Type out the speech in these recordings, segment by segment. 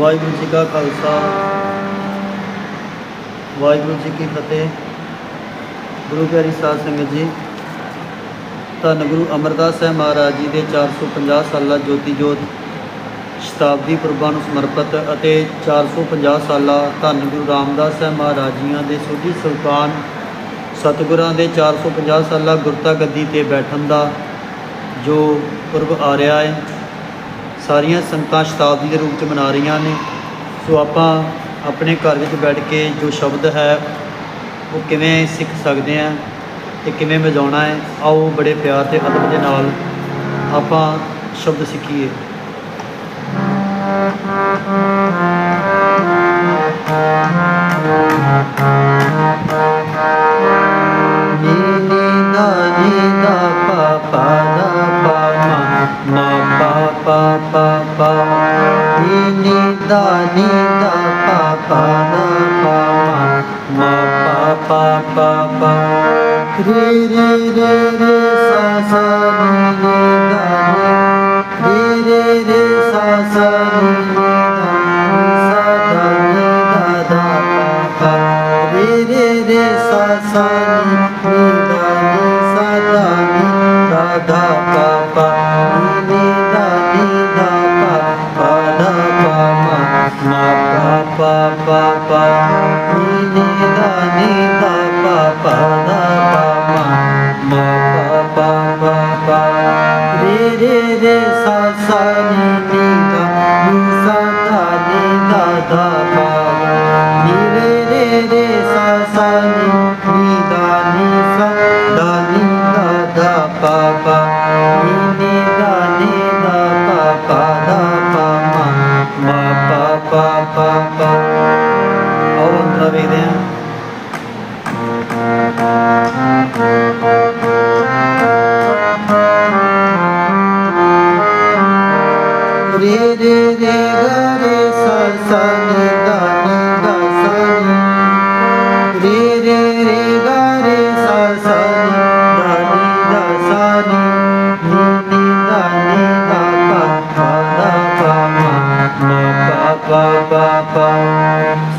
ਵਾਹਿਗੁਰੂ ਜੀ ਕਾ ਖਾਲਸਾ। ਵਾਹਿਗੁਰੂ ਜੀ ਕੀ ਫਤਿਹ। ਗੁਰੂ ਪਿਆਰੀ ਸਾਧ ਸੰਗਤ ਜੀ, ਧੰਨ ਗੁਰੂ ਅਮਰਦਾਸ ਸਾਹਿਬ ਮਹਾਰਾਜ ਜੀ ਦੇ 450 ਸਾਲਾ ਜੋਤੀ ਜੋਤ ਸ਼ਤਾਬਦੀ ਪੁਰਬਾਂ ਨੂੰ ਸਮਰਪਿਤ ਅਤੇ 450 ਸਾਲਾ ਧੰਨ ਗੁਰੂ ਰਾਮਦਾਸ ਸਾਹਿਬ ਮਹਾਰਾਜ ਜੀਆਂ ਦੇ ਸੋਢੀ ਸੁਲਤਾਨ ਸਤਿਗੁਰਾਂ ਦੇ 450 ਸਾਲਾ ਗੁਰਤਾ ਗੱਦੀ ਤੇ ਬੈਠਣ ਦਾ ਜੋ ਪੁਰਬ ਆ ਰਿਹਾ ਹੈ। ਸਾਰੀਆਂ ਸੰਗਤਾਂ ਸ਼ਤਾਬਦੀ ਦੇ ਰੂਪ ਚ ਮਨਾ ਰਹੀਆਂ ਨੇ। ਸੋ ਆਪਾਂ ਆਪਣੇ ਘਰ ਵਿੱਚ ਬੈਠ ਕੇ ਜੋ ਸ਼ਬਦ ਹੈ, ਉਹ ਕਿਵੇਂ ਸਿੱਖ ਸਕਦੇ ਹਾਂ ਤੇ ਕਿਵੇਂ ਵਜਾਉਣਾ ਹੈ, ਆਓ ਬੜੇ ਪਿਆਰ ਤੇ ਅਦਬ ਦੇ ਨਾਲ ਆਪਾਂ ਸ਼ਬਦ ਸਿੱਖੀਏ। ਨੀ da pa pa da pa ma ma pa pa pa pa ni ni da ni da pa pa da pa ma ma pa pa pa pa Ri ri ri ri sa sa ni ni da ni ri ri ri sa sa ni ni da ni sa da ni da da pa pa. Ri ri ri sa sa ma pa pa pa pa ni ni da ni da pa pa da pa ma ma pa pa pa pa re re re sa sa ni ni da ni sa da ni da da pa ni re re re sa sa ni ni da ni sa da ni da da pa pa ni pa, pa. Oh, otra idea. re re re re sa sa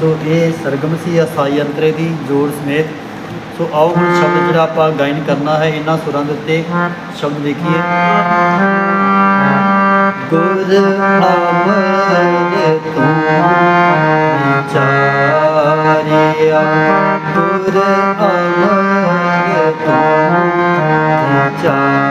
ਸੋ ਇਹ ਸਰਗਮ ਸੀ ਅਸਾਈ ਅੰਤਰੇ ਦੀ ਜੋੜ ਸਮੇਤ। ਸੋ ਆਓ ਹੁਣ ਸ਼ਬਦ ਜਿਹੜਾ ਆਪਾਂ ਗਾਇਨ ਕਰਨਾ ਹੈ, ਇਹਨਾਂ ਸੁਰਾਂ ਦੇ ਉੱਤੇ ਸ਼ਬਦ ਦੇਖੀਏ ਗੁਰ ਅਮਰ ਤੂੰ ਵਿਚਾਰਿਆ। ਗੁਰ ਅਮਰ ਤੂੰ ਵਿਚਾਰਿਆ।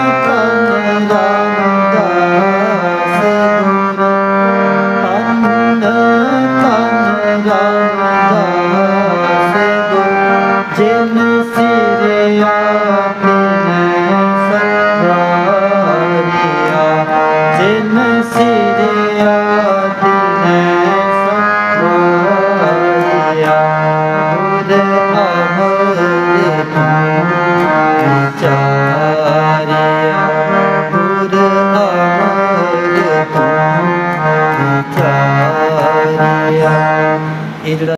예를 들어